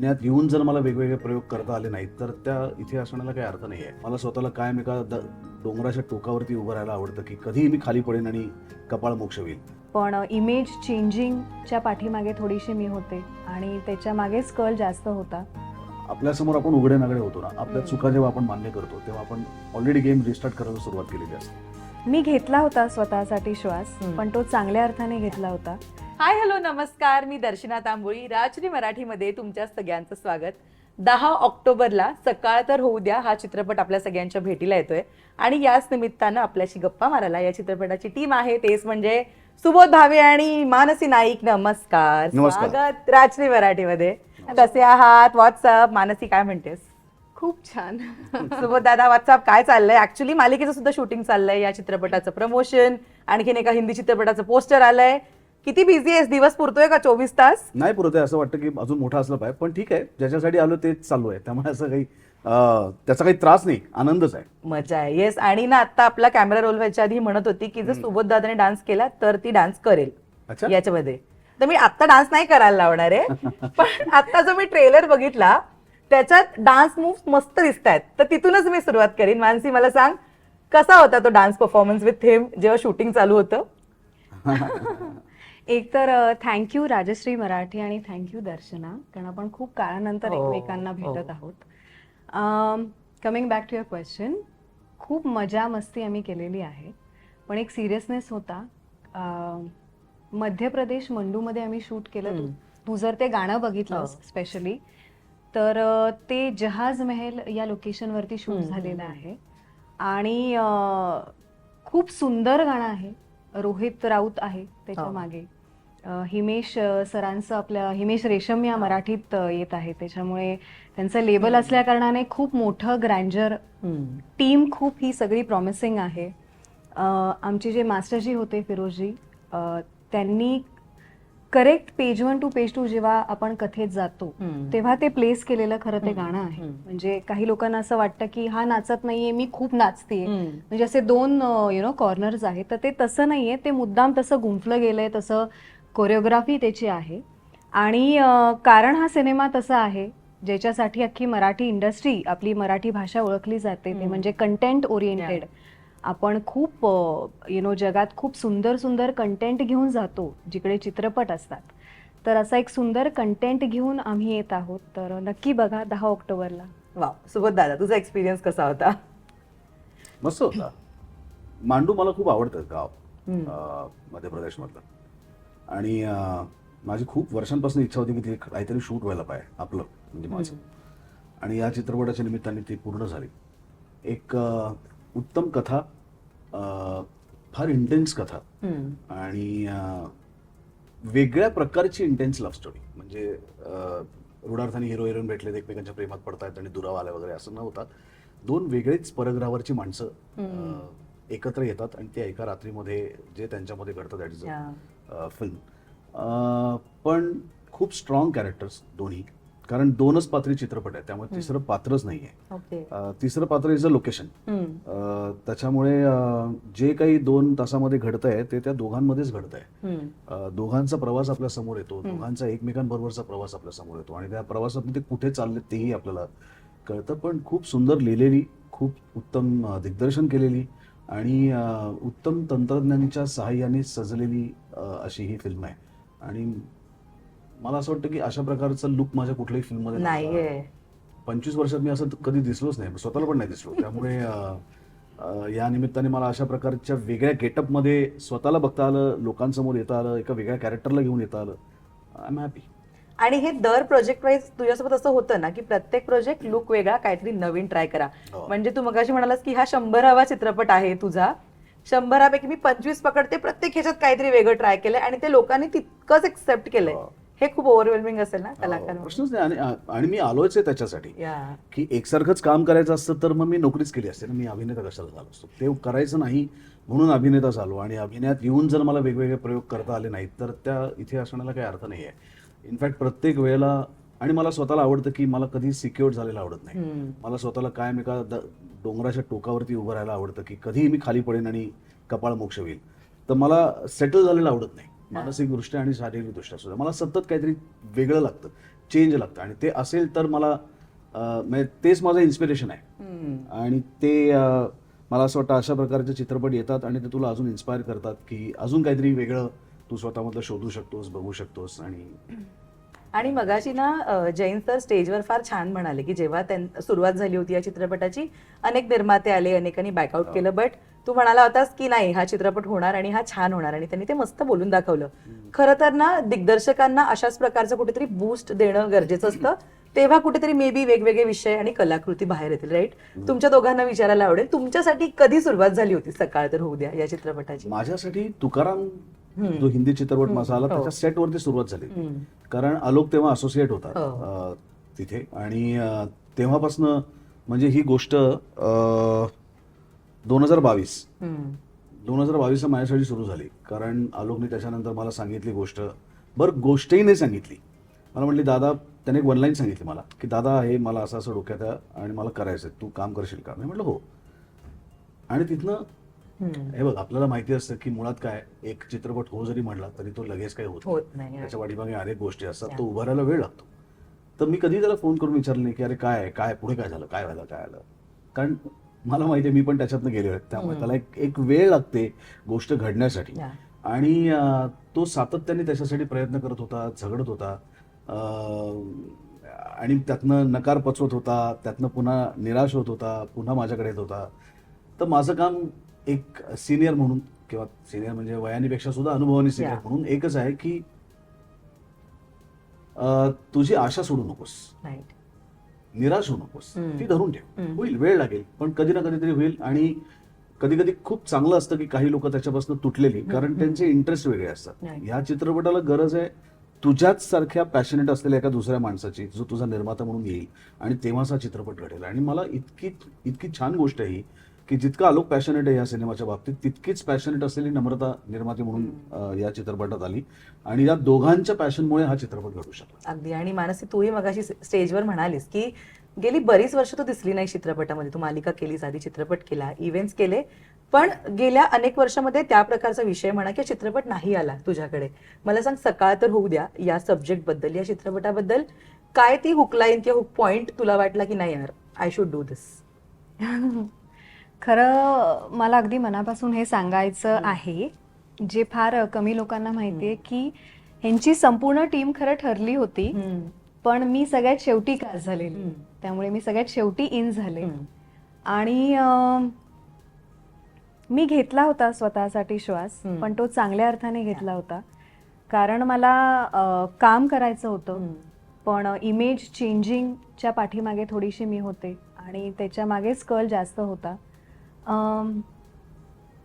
अभिनयात येऊन जर मला वेगवेगळे प्रयोग करता आले नाहीत तर त्या इथे असण्याला काही अर्थ नाही आहे मला स्वतःला कायम एका डोंगराच्या टोकावरती उभं राहायला आवडतं की कधीही मी खाली पडेन आणि कपाळ मोक्ष होईल पण इमेज चेंजिंगच्या पाठीमागे थोडीशी मी होते आणि त्याच्या मागेच कल जास्त होता. आपल्यासमोर आपण उघडे नागडे होतो ना आपल्या चुका जेव्हा आपण मान्य करतो तेव्हा आपण ऑलरेडी गेम रिस्टार्ट करायला सुरुवात केलेली असते. मी घेतला होता स्वतःसाठी श्वास. पण तो चांगल्या अर्थाने घेतला होता. हाय हॅलो नमस्कार. मी दर्शना तांबोळी राजश्री मराठीमध्ये तुमच्या सगळ्यांचं स्वागत. दहा ऑक्टोबरला सकाळ तर होऊ द्या हा चित्रपट आपल्या सगळ्यांच्या भेटीला येतोय. आणि याच निमित्तानं आपल्याशी गप्पा मारायला या चित्रपटाची टीम आहे. तेच म्हणजे सुबोध भावे आणि मानसी नाईक नमस्कार. नमस्कार. स्वागत राजश्री मराठीमध्ये. कसे आहात? व्हॉट्सअप मानसी काय म्हणतेस? खूप छान. सुबोध दादा व्हॉट्सअप काय चाललंय? ऍक्च्युली मालिकेचं सुद्धा शूटिंग चाललंय या चित्रपटाचं प्रमोशन आणखीन एका हिंदी चित्रपटाचं पोस्टर आलंय. किती बिझी आहेस? दिवस पुरतोय का चोवीस तास? नाही पुरत आहे असं वाटतं की अजून मोठा असलं पाहिजे. पण ठीक आहे ज्याच्यासाठी आलो तेच चालू आहे. त्यामुळे असं काही अं, त्याचा काही त्रास नाही. आनंदच आहे. मजा आहे. येस आणि ना आता आपला कॅमेरा रोल व्हायच्या आधी म्हणत होती की जर सुबोध दादाने डान्स केला तर ती डान्स करेल. अच्छा. याच्यामध्ये. तर मी आता डान्स नाही करायला लावणार आहे. पण आता जो मी ट्रेलर बघितला त्याच्यात डान्स मूव्ह मस्त दिसत आहेत. तर तिथूनच मी सुरुवात करीन. मानसी मला सांग कसा होता तो डान्स परफॉर्मन्स विथ थेम जेव्हा शूटिंग चालू होतं? एक तर थँक्यू राजश्री मराठी आणि थँक्यू दर्शना कारण आपण खूप काळानंतर हो, एकमेकांना भेटत हो. आहोत coming back to your question खूप मजा मस्ती आम्ही केलेली आहे पण एक सिरियसनेस होता मध्य प्रदेश मंडूमध्ये आम्ही शूट केलं तू- जर ते गाणं बघितलं हो. स्पेशली तर अं, ते जहाज महल या लोकेशनवरती शूट झालेलं. आहे आणि खूप सुंदर गाणं आहे रोहित राऊत आहे त्याच्या हो. मागे हिमेश सरांचं आपल्या हिमेश रेशम या मराठीत येत आहे. त्याच्यामुळे त्यांचं लेबल. असल्या कारणाने खूप मोठं ग्रँजर टीम खूप ही सगळी प्रॉमिसिंग आहे. आमचे जे मास्टरजी होते फिरोजजी अं, त्यांनी correct page one two page two जेव्हा आपण कथेत जातो तेव्हा ते प्लेस केलेलं खरं ते गाणं आहे. म्हणजे काही लोकांना असं वाटतं की हा नाचत नाहीये मी खूप नाचतेय. म्हणजे असे दोन यु नो कॉर्नर्स आहेत. तर ते तसं नाहीये ते मुद्दाम तसं गुंफलं गेलंय तसं कोरिओग्राफी त्याची आहे. आणि कारण हा सिनेमा तसा आहे ज्याच्यासाठी अख्खी मराठी इंडस्ट्री आपली मराठी भाषा ओळखली जाते ते. म्हणजे कंटेंट ओरिएंटेड आपण खूप यु नो जगात खूप सुंदर सुंदर कंटेंट घेऊन जातो जिकडे चित्रपट असतात. तर असा एक सुंदर कंटेंट घेऊन आम्ही येत आहोत. तर नक्की बघा दहा ऑक्टोबरला. वा सुबोध दादा तुझा एक्सपिरियन्स कसा होता? मस्त होता. मांडू मला खूप आवडतं गाव मध्य प्रदेशमधलं. आणि माझी खूप वर्षांपासून इच्छा होती की ते काहीतरी शूट व्हायला पाहिजे आपलं म्हणजे माझं. आणि या चित्रपटाच्या निमित्ताने ती पूर्ण झाली. एक उत्तम कथा फार इंटेन्स कथा. आणि वेगळ्या प्रकारची इंटेन्स लव्ह स्टोरी म्हणजे रुडार्थाने हिरो हिरोईन भेटलेत एकमेकांच्या प्रेमात पडतायत आणि दुरावा आल्या वगैरे असं न होता दोन वेगळेच परग्रावावरची माणसं एकत्र येतात आणि त्या एका रात्रीमध्ये जे त्यांच्यामध्ये घडतं दॅट इज. फिल्म पण खूप स्ट्रॉंग कॅरेक्टर्स दोन्ही. कारण दोनच पात्री चित्रपट आहे त्यामुळे तिसरं पात्रच नाही आहे तिसरं पात्र इज अ लोकेशन त्याच्यामुळे जे काही दोन तासामध्ये घडत आहे ते त्या दोघांमध्येच घडत आहे दोघांचा प्रवास आपल्यासमोर येतो. दोघांचा एकमेकांबरोबरचा प्रवास आपल्यासमोर येतो. आणि त्या प्रवासात ते कुठे चालले तेही आपल्याला कळतं. पण खूप सुंदर लिहिलेली खूप उत्तम दिग्दर्शन केलेली आणि उत्तम तंत्रज्ञानाच्या सहाय्याने सजलेली अशी ही फिल्म आहे. आणि मला असं वाटतं की अशा प्रकारचं लुक माझ्या कुठल्याही फिल्ममध्ये. नाहीये. पंचवीस वर्षात मी असं कधी दिसलोच नाही. स्वतःला पण नाही दिसलो. त्यामुळे या निमित्ताने मला अशा प्रकारच्या वेगळ्या गेटअपमध्ये स्वतःला बघता आलं लोकांसमोर येता आलं एका वेगळ्या कॅरेक्टरला घेऊन येता आलं. आय एम हॅपी आणि हे दर प्रोजेक्ट वाईज तुझ्यासोबत असं होतं ना की प्रत्येक प्रोजेक्ट लुक वेगळा काहीतरी नवीन ट्राय करा. हो. म्हणजे तू मगाशी म्हणालास की हा शंभरावा चित्रपट आहे तुझा. शंभरापैकी मी पंचवीस पकडते प्रत्येक ह्याच्यात काहीतरी वेगळं ट्राय केलंय आणि ते लोकांनी तितकंच एक्सेप्ट केलंय. हो. हे खूप ओव्हरवेल्मिंग असेल ना कलाकारांवर. प्रश्नच नाही. आणि आणि मी आलोच आहे त्याच्यासाठी. की एकसारखंच काम करायचं असतं तर मग मी नोकरीच केली असते. ना मी अभिनेता कशाला झालो असतो? ते करायचं नाही म्हणून अभिनेता झालो. आणि अभिनयात येऊन जर मला वेगवेगळे प्रयोग करता आले नाहीत तर त्या इथे असण्याला काही अर्थ नाही आहे इनफॅक्ट प्रत्येक वेळेला आणि मला स्वतःला आवडतं की मला कधी सिक्युअर्ड झालेलं आवडत नाही. मला स्वतःला कायम एका डोंगराच्या टोकावरती उभं राहायला आवडतं की कधीही मी खाली पडेन आणि कपाळ मोक्ष होईल तर मला सेटल झालेलं आवडत नाही. मानसिकदृष्ट्या आणि शारीरिकदृष्ट्या सुद्धा. मला सतत काहीतरी वेगळं लागतं चेंज लागतं. आणि ते असेल तर मला म्हणजे तेच माझं इन्स्पिरेशन आहे. आणि ते मला असं वाटतं अशा प्रकारचे चित्रपट येतात आणि ते तुला अजून इन्स्पायर करतात की अजून काहीतरी वेगळं तू स्वतःमधलं शोधू शकतोस बघू शकतोस आणि आणि मगाशी ना जैन सर स्टेजवर फार छान म्हणाले की जेव्हा सुरुवात झाली होती या चित्रपटाची अनेक निर्माते आले अनेकांनी बॅकआउट हो. केलं बट तू म्हणाला होतास की नाही हा चित्रपट होणार आणि हा छान होणार आणि त्यांनी ते मस्त बोलून दाखवलं. खरं तर ना दिग्दर्शकांना अशाच प्रकारचं कुठेतरी बूस्ट देणं गरजेचं असतं. तेव्हा कुठेतरी मे बी वेगवेगळे विषय आणि कलाकृती बाहेर येतील राईट तुमच्या दोघांना विचारायला आवडेल. तुमच्यासाठी कधी सुरुवात झाली होती सकाळ तर होऊ द्या या चित्रपटाची? माझ्यासाठी तुकाराम. जो हिंदी चित्रपट माझा आला हो. त्याच्या सेटवरती सुरुवात झाली. कारण आलोक तेव्हा असोसिएट होता हो. तिथे आणि तेव्हापासनं म्हणजे ही गोष्ट दोन हजार बावीस. दोन हजार बावीसला माझ्यासाठी सुरू झाली कारण आलोकने त्याच्यानंतर मला सांगितली गोष्ट बरं गोष्टही नाही सांगितली मला म्हटली दादा त्याने एक वन लाईन सांगितली मला की दादा हे मला असं असं डोक्यात आणि मला करायचं आहे तू काम करशील का मी म्हटलं हो आणि तिथनं. हे बघ आपल्याला माहिती असतं की मुळात काय एक चित्रपट हो जरी म्हटला तरी तो लगेच काही होत नाही. होत नाही त्याच्या पाठीमागे अनेक गोष्टी असतात तो उभारायला वेळ लागतो. तर मी कधी त्याला फोन करून विचारलं नाही की अरे काय आहे? काय पुढे काय झालं? काय झालं? काय आलं कारण मला माहिती आहे मी पण त्याच्यातनं गेलो आहे त्यामुळे त्याला एक एक वेळ लागते गोष्ट घडण्यासाठी. Yeah. आणि अं, तो सातत्याने त्याच्यासाठी प्रयत्न करत होता झगडत होता. अं, आणि त्यातनं नकार पचवत होता त्यातनं पुन्हा निराश होत होता पुन्हा माझ्याकडे येत होता. तर माझं काम एक सिनियर म्हणून किंवा सिनियर म्हणजे वयानीपेक्षा सुद्धा अनुभवानी सिनियर Yeah. म्हणून एकच आहे की अं, तुझी आशा सोडू नकोस. निराश होऊ नकोस हम्म. ती धरून ठेव हम्म. होईल वेळ लागेल पण कधी ना कधीतरी होईल आणि कधी कधी खूप चांगलं असतं की काही लोक त्याच्यापासून तुटलेली कारण त्यांचे इंटरेस्ट वेगळे असतात Right. ह्या चित्रपटाला गरज आहे तुझ्याच सारख्या पॅशनेट असलेल्या एका दुसऱ्या माणसाची जो तुझा निर्माता म्हणून येईल आणि तेव्हाच हा चित्रपट घडेल आणि मला इतकी इतकी छान गोष्ट आहे ही की जितका आलोक पॅशनेट आहे या सिनेमाच्या बाबतीत तितकीच पॅशनेट असलेली नम्रता निर्माती म्हणून या चित्रपटात आली. आणि या दोघांच्या पॅशनमुळे हा चित्रपट घडू शकला. अगदी. आणि मानसी तूही मगाशी स्टेजवर म्हणालीस की गेली बरीच वर्ष तू दिसली नाही चित्रपटामध्ये. तू मालिका केलीस आधी चित्रपट केला इव्हेंट्स केले. पण गेल्या अनेक वर्षामध्ये त्या प्रकारचा विषय म्हणा किंवा चित्रपट नाही आला तुझ्याकडे. मला सांग सकाळ तर होऊ द्या या सब्जेक्टबद्दल या चित्रपटाबद्दल काय ती हुकलाईन किंवा हुक पॉइंट तुला वाटला की नाही यार आय शुड डू दिस खरं मला अगदी मनापासून हे सांगायचं आहे जे फार कमी लोकांना माहिती आहे की ह्यांची संपूर्ण टीम खरं ठरली होती पण मी सगळ्यात शेवटी का झालेली. त्यामुळे मी सगळ्यात शेवटी इन झाले. आणि मी घेतला होता स्वतःसाठी श्वास. पण तो चांगल्या अर्थाने घेतला होता. कारण मला काम करायचं होतं पण इमेज चेंजिंगच्या पाठीमागे थोडीशी मी होते आणि त्याच्या मागेच कल जास्त होता.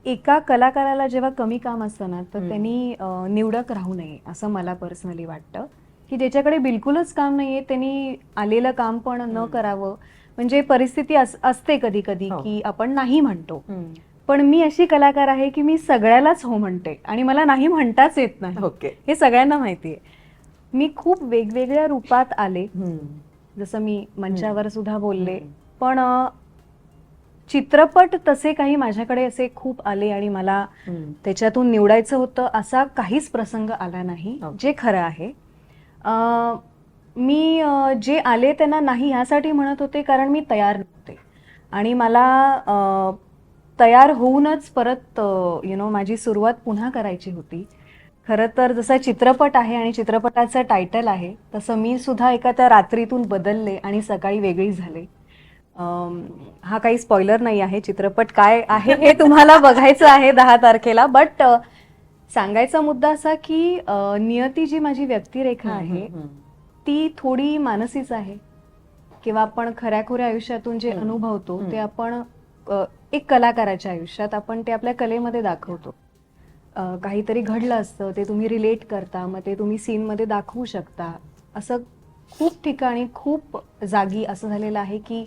एका कलाकाराला जेव्हा कमी काम असतं ना तर. त्यांनी निवडक राहू नये असं मला पर्सनली वाटतं. की ज्याच्याकडे बिलकुलच काम नाहीये त्यांनी आलेलं काम पण न. करावं. म्हणजे परिस्थिती अस- असते कधी कधी हो. की आपण नाही म्हणतो. पण मी अशी कलाकार आहे की मी सगळ्यालाच हो म्हणते आणि मला नाही म्हणताच येत नाही. ओके. हे सगळ्यांना माहिती आहे. मी खूप वेगवेगळ्या रूपात आले. जसं मी मंचावर सुद्धा बोलले. पण चित्रपट तसे काही माझ्याकडे असे खूप आले आणि मला त्याच्यातून निवडायचं होतं असा काहीच प्रसंग आला नाही Okay. जे खरं आहे. मी जे आले त्यांना नाही ह्यासाठी म्हणत होते कारण मी तयार नव्हते. आणि मला तयार होऊनच परत यु नो माझी सुरुवात पुन्हा करायची होती. खरं तर जसा चित्रपट आहे आणि चित्रपटाचं टायटल आहे तसं मी सुद्धा एका त्या रात्रीतून बदलले आणि सकाळी वेगळी झाले. हा काही स्पॉइलर नाही आहे चित्रपट काय आहे हे तुम्हाला बघायचं आहे दहा तारखेला. बट सांगायचा मुद्दा असा की नियती जी माझी व्यक्तिरेखा आहे ती थोडी मानसीच आहे. किंवा आपण खऱ्याखुऱ्या आयुष्यातून जे. अनुभवतो. ते आपण एक कलाकाराच्या आयुष्यात आपण ते आपल्या कलेमध्ये दाखवतो. काहीतरी घडलं असतं ते तुम्ही रिलेट करता मग ते तुम्ही सीनमध्ये दाखवू शकता. असं खूप ठिकाणी खूप जागी असं झालेलं आहे की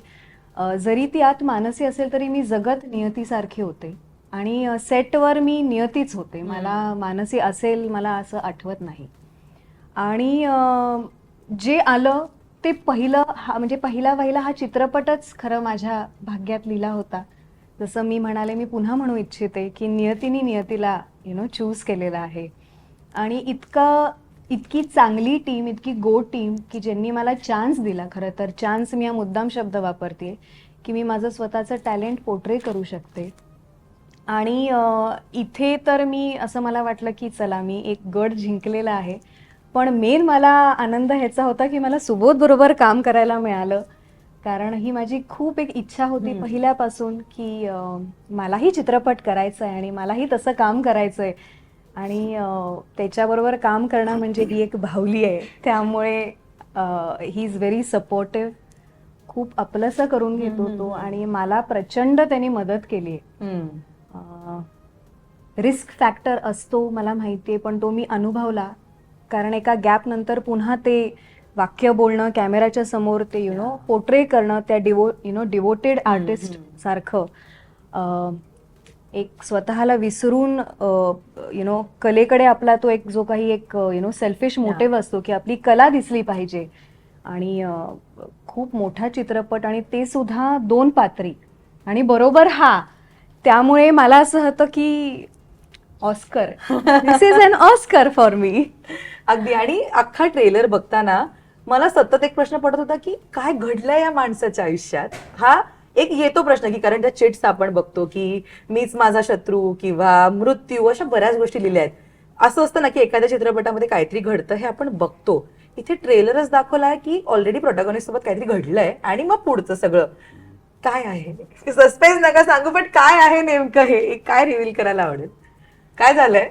जरी ती आत मानसी असेल तरी मी जगत नियतीसारखी होते. आणि सेटवर मी नियतीच होते. मला मानसी असेल मला असं आठवत नाही. आणि जे आलं ते पहिलं हा म्हणजे पहिला पहिला हा चित्रपटच खरं माझ्या भाग्यात लिहिला होता. जसं मी म्हणाले मी पुन्हा म्हणू इच्छिते की नियतीने नियतीला यु नो चूज केलेला आहे. आणि इतकं इतकी चांगली टीम इतकी गोड टीम की ज्यांनी मला चान्स दिला खरं तर. चान्स मी हा मुद्दाम शब्द वापरते की मी माझं स्वतःचं टॅलेंट पोर्ट्रे करू शकते. आणि इथे तर मी असं मला वाटलं की चला मी एक गड जिंकलेला आहे. पण मेन मला आनंद ह्याचा होता की मला सुबोध बरोबर काम करायला मिळालं. कारण ही माझी खूप एक इच्छा होती पहिल्यापासून की मलाही चित्रपट करायचा आहे आणि मलाही तसं काम करायचं आहे आणि त्याच्याबरोबर काम करणं म्हणजे ही एक भावली आहे. त्यामुळे ही इज व्हेरी सपोर्टिव्ह. खूप आपलंसं करून घेतो तो आणि मला प्रचंड त्यांनी मदत केली आहे. रिस्क फॅक्टर असतो मला माहिती आहे पण तो मी अनुभवला. कारण एका गॅप नंतर पुन्हा ते वाक्य बोलणं कॅमेराच्या समोर ते यु नो पोर्ट्रे करणं त्या डिवो यु नो डिवोटेड आर्टिस्ट सारखं. एक स्वतःला विसरून यु नो कलेकडे आपला तो एक जो काही एक यु नो सेल्फिश मोटिव्ह असतो की आपली कला दिसली पाहिजे. आणि खूप मोठा चित्रपट आणि ते सुद्धा दोन पात्री. आणि बरोबर हा. त्यामुळे मला असं होतं की Oscar. This is an Oscar for me अगदी. आणि अख्खा ट्रेलर बघताना मला सतत एक प्रश्न पडत होता की काय घडलंय या माणसाच्या आयुष्यात? हा एक येतो प्रश्न की कारण त्या चिट्स आपण बघतो की मीच माझा शत्रू किंवा मृत्यू अशा बऱ्याच गोष्टी लिहिल्या आहेत. असं असतं ना की एखाद्या चित्रपटामध्ये काहीतरी घडतं हे आपण बघतो. इथे ट्रेलरच दाखवलाय की ऑलरेडी प्रोटॅगॉनिस्ट सोबत काहीतरी घडलंय आणि मग पुढचं सगळं. काय आहे सस्पेन्स नका सांगू पण काय आहे नेमकं हे? काय रिव्हील करायला आवडेल? काय झालंय?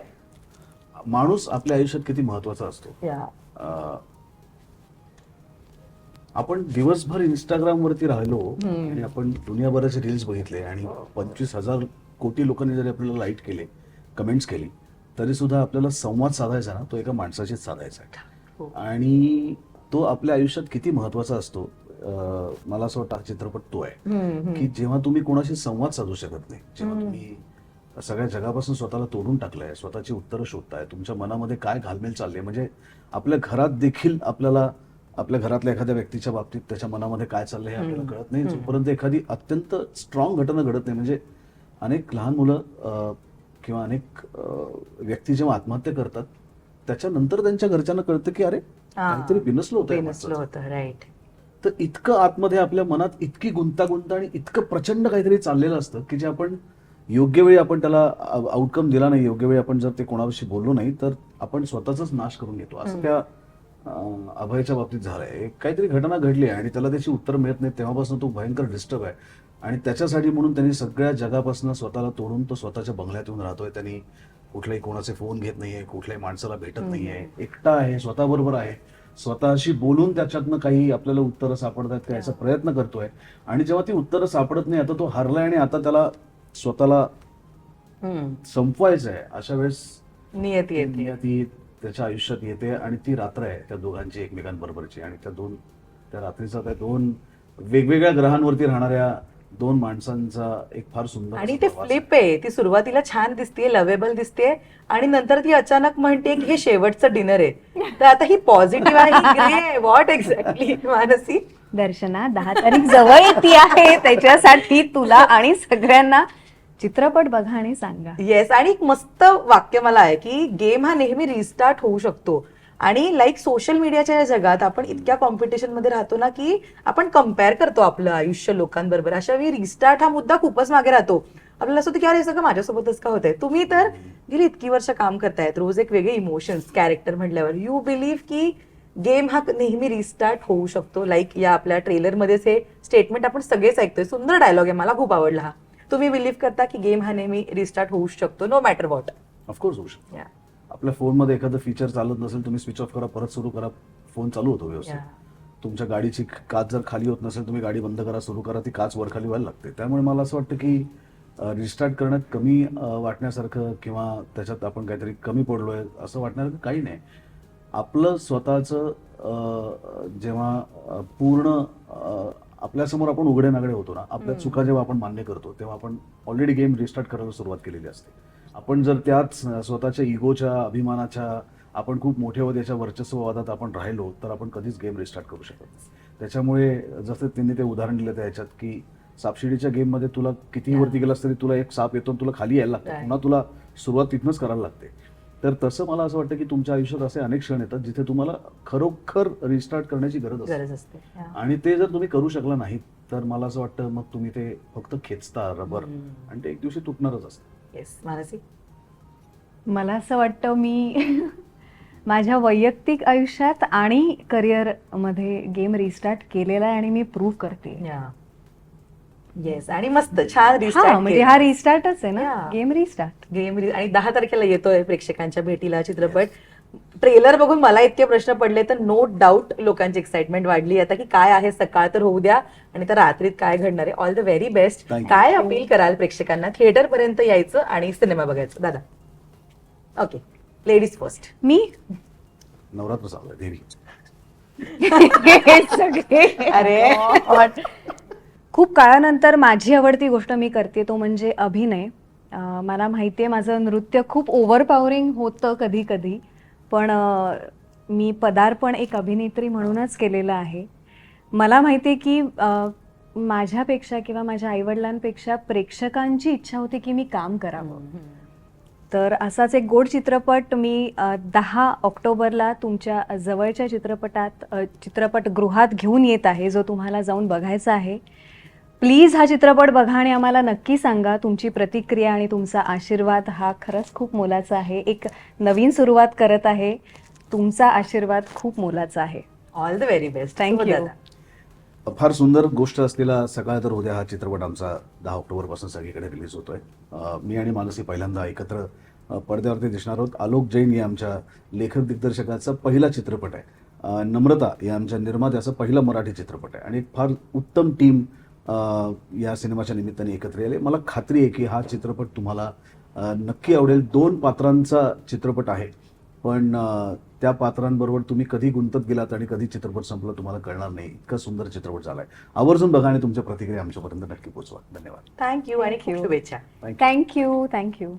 माणूस आपल्या आयुष्यात किती महत्त्वाचा असतो? आपण दिवसभर इंस्टाग्राम वरती राहिलो आणि आपण दुनियाभराचे रील्स बघितले आणि पंचवीस हजार कोटी लोकांनी जरी आपल्याला लाइट केले कमेंट्स केली तरी सुद्धा आपल्याला संवाद साधायचा ना तो एका माणसाशीच साधायचा हो. आहे आणि तो आपल्या आयुष्यात किती महत्त्वाचा असतो मला असं वाटतं हा चित्रपट तो आहे. की जेव्हा तुम्ही कोणाशी संवाद साधू शकत नाही जेव्हा तुम्ही सगळ्या जगापासून स्वतःला तोडून टाकलंय स्वतःची उत्तरं शोधताय तुमच्या मनामध्ये काय घालमेल चालली म्हणजे आपल्या घरात देखील आपल्याला आपल्या घरातल्या एखाद्या व्यक्तीच्या बाबतीत त्याच्या मनामध्ये काय चाललंय हे आपल्याला कळत नाही. जोपर्यंत एखादी अत्यंत स्ट्रॉंग घटना घडत नाही. म्हणजे अनेक लहान मुलं किंवा अनेक व्यक्ती जेव्हा आत्महत्या करतात त्याच्यानंतर त्यांच्या घरच्यांना कळतं की अरे काहीतरी बिनसलं होतं राईट तर इतकं आतमध्ये आपल्या मनात इतकी गुंतागुंत आणि इतकं प्रचंड काहीतरी चाललेलं असतं की जे आपण योग्य वेळी आपण त्याला आउटकम दिला नाही योग्य वेळी आपण जर ते कोणाविषयी बोललो नाही तर आपण स्वतःच नाश करून घेतो. असं त्या अभयच्या बाबतीत झालंय. काहीतरी घटना घडली आहे आणि त्याला त्याची उत्तर मिळत नाही. तेव्हापासून तो भयंकर डिस्टर्ब आहे. आणि त्याच्यासाठी म्हणून त्यांनी सगळ्या जगापासून स्वतःला तोडून तो स्वतःच्या बंगल्यात येऊन राहतोय. त्यांनी कुठल्याही कोणाचे फोन घेत नाहीये कुठल्याही माणसाला भेटत नाहीये. एकटा आहे स्वतःबरोबर आहे. स्वतःशी बोलून त्याच्यातनं काही आपल्याला उत्तरं सापडतात का याचा प्रयत्न करतोय. आणि जेव्हा ती उत्तरं सापडत नाही आता तो हरलाय आणि आता त्याला स्वतःला संपवायचं आहे अशा वेळेस नियती नियती त्याच्या आयुष्यात येते आणि ती रात्र आहे त्या दोघांची एकमेकांबरोबरची. आणि त्या दोन त्या रात्रीचा त्या दोन वेगवेगळ्या ग्रहांवरती राहणाऱ्या दोन माणसांचा एक फार सुंदर आणि ते फ्लिप आहे. ती सुरुवातीला छान दिसते लवेबल दिसते आणि नंतर ती अचानक म्हणते की हे शेवटचं डिनर आहे. तर आता ही पॉझिटिव्ह आहे व्हॉट एक्झॅक्टली मानसी? दर्शना दहा तारीख जवळ येते आहे. त्याच्यासाठी तुला आणि सगळ्यांना चित्रपट बघा आणि सांगा. येस आणि एक मस्त वाक्य मला आहे की गेम हा नेहमी रिस्टार्ट होऊ शकतो. आणि लाईक सोशल मीडियाच्या या जगात आपण इतक्या कॉम्पिटिशनमध्ये राहतो ना की आपण कंपेअर करतो आपलं आयुष्य लोकांबरोबर. अशा वेळी रिस्टार्ट हा मुद्दा खूपच मागे राहतो. आपल्याला असं होतं की अरे सगळं माझ्यासोबतच का होतंय तुम्ही तर गेली इतकी वर्ष काम करतायत. रोज एक वेगळे इमोशन्स कॅरेक्टर म्हटल्यावर. यू बिलीव्ह की गेम हा नेहमी रिस्टार्ट होऊ शकतो. लाईक या आपल्या ट्रेलरमध्येच हे स्टेटमेंट आपण सगळेच ऐकतोय. सुंदर डायलॉग आहे. मला खूप आवडला हा. तुम्ही बिलीव्ह करता की गेम हा नेहमी रिस्टार्ट होऊ शकतो नो मॅटर वॉट ऑफकोर्स होऊ शकतो. आपल्या फोनमध्ये एखादं फीचर चालत नसेल तुम्ही स्विच ऑफ करा परत सुरू करा फोन चालू होतो व्यवस्थित. तुमच्या गाडीची काच जर खाली होत नसेल तुम्ही गाडी बंद करा सुरू करा ती काच वर खाली व्हायला लागते. त्यामुळे मला असं वाटतं की रिस्टार्ट करण्यात कमी वाटण्यासारखं किंवा त्याच्यात आपण काहीतरी कमी पडलोय असं वाटण्यासारखं काही नाही. आपलं स्वतःचं जेव्हा पूर्ण आपल्यासमोर आपण उघडे नागडे होतो ना आपल्या चुका जेव्हा आपण मान्य करतो तेव्हा आपण ऑलरेडी गेम रिस्टार्ट करायला सुरुवात केलेली असते. आपण जर त्याच स्वतःच्या इगोच्या अभिमानाच्या आपण खूप मोठे होत याच्या वर्चस्ववादात आपण राहिलो तर आपण कधीच गेम रिस्टार्ट करू शकत नाही. त्याच्यामुळे जसं त्यांनी ते उदाहरण दिलं त्या ह्याच्यात की सापशिडीच्या गेममध्ये तुला कितीही वरती गेलास तरी तुला एक साप येतो तुला खाली यायला लागतं. पुन्हा तुला सुरुवात तिथनंच करायला लागते. तर तसं मला असं वाटतं की तुमच्या आयुष्यात असे अनेक क्षण येतात जिथे तुम्हाला खरोखर रिस्टार्ट करण्याची गरज असते. आणि ते जर तुम्ही करू शकला नाहीत तर मला असं वाटतं मग तुम्ही ते फक्त खेचता रबर. आणि ते एक दिवशी तुटणारच असतं. मला असं वाटतं मी माझ्या वैयक्तिक आयुष्यात आणि करिअरमध्ये गेम रिस्टार्ट केलेला आहे आणि मी प्रूव्ह करते. येस आणि मस्त छान हा रिस्टार्ट म्हणजे हा रिस्टार्टच आहे ना? Yeah. गेम रिस्टार्ट गेम आणि दहा तारखेला येतोय प्रेक्षकांच्या भेटीला चित्रपट. ट्रेलर बघून मला इतके प्रश्न पडले तर नो डाऊट लोकांची एक्साइटमेंट वाढली. आता की काय आहे सकाळ तर होऊ द्या आणि तर रात्रीत काय घडणार आहे? All the very best Thank you. काय अपील कराल प्रेक्षकांना? थिएटर पर्यंत यायचं आणि सिनेमा बघायचं. दादा. ओके लेडीज फर्स्ट मी? नवरात्र चालू आहे देवी. हे सगळे. अरे खूप काळानंतर माझी आवडती गोष्ट मी करते तो म्हणजे अभिनय. मला माहिती आहे माझं नृत्य खूप ओव्हर पॉवरिंग होतं कधी कधी पण मी पदार्पण एक अभिनेत्री म्हणूनच केलेलं आहे. मला माहिती आहे की माझ्यापेक्षा किंवा माझ्या आईवडिलांपेक्षा प्रेक्षकांची इच्छा होती की मी काम करावं. तर असाच एक गोड चित्रपट मी दहा ऑक्टोबरला तुमच्या जवळच्या चित्रपटात चित्रपटगृहात घेऊन येत आहे जो तुम्हाला जाऊन बघायचा आहे. प्लीज हा चित्रपट बघा आणि आम्हाला नक्की सांगा तुमची प्रतिक्रिया आणि तुमचा आशीर्वाद हा खरंच खूप मोलाचा आहे. एक नवीन सुरुवात करत आहे. तुमचा आशीर्वाद खूप मोलाचा आहे. All the very best you. फार सुंदर गोष्ट असलेला सकाळ तर उद्या हा चित्रपट आमचा दहा ऑक्टोबरपासून सगळीकडे रिलीज होतोय. मी आणि मानसी पहिल्यांदा एकत्र पडद्यावरती दिसणार आहोत. आलोक जैन या आमच्या लेखक दिग्दर्शकाचा पहिला चित्रपट आहे. नम्रता या आमच्या निर्मात्याचा पहिला मराठी चित्रपट आहे. आणि एक फार उत्तम टीम या सिनेमाच्या निमित्ताने एकत्र आले. मला खात्री आहे की हा चित्रपट तुम्हाला नक्की आवडेल. दोन पात्रांचा चित्रपट आहे. पण त्या पात्रांबरोबर तुम्ही कधी गुंतत गेलात आणि कधी चित्रपट संपला तुम्हाला कळणार नाही. इतका सुंदर चित्रपट झालाय. आवर्जून बघा आणि तुमच्या प्रतिक्रिया आमच्यापर्यंत नक्की पोहोचवा. धन्यवाद. थँक्यू आणि. शुभेच्छा. Thank you thank you thank you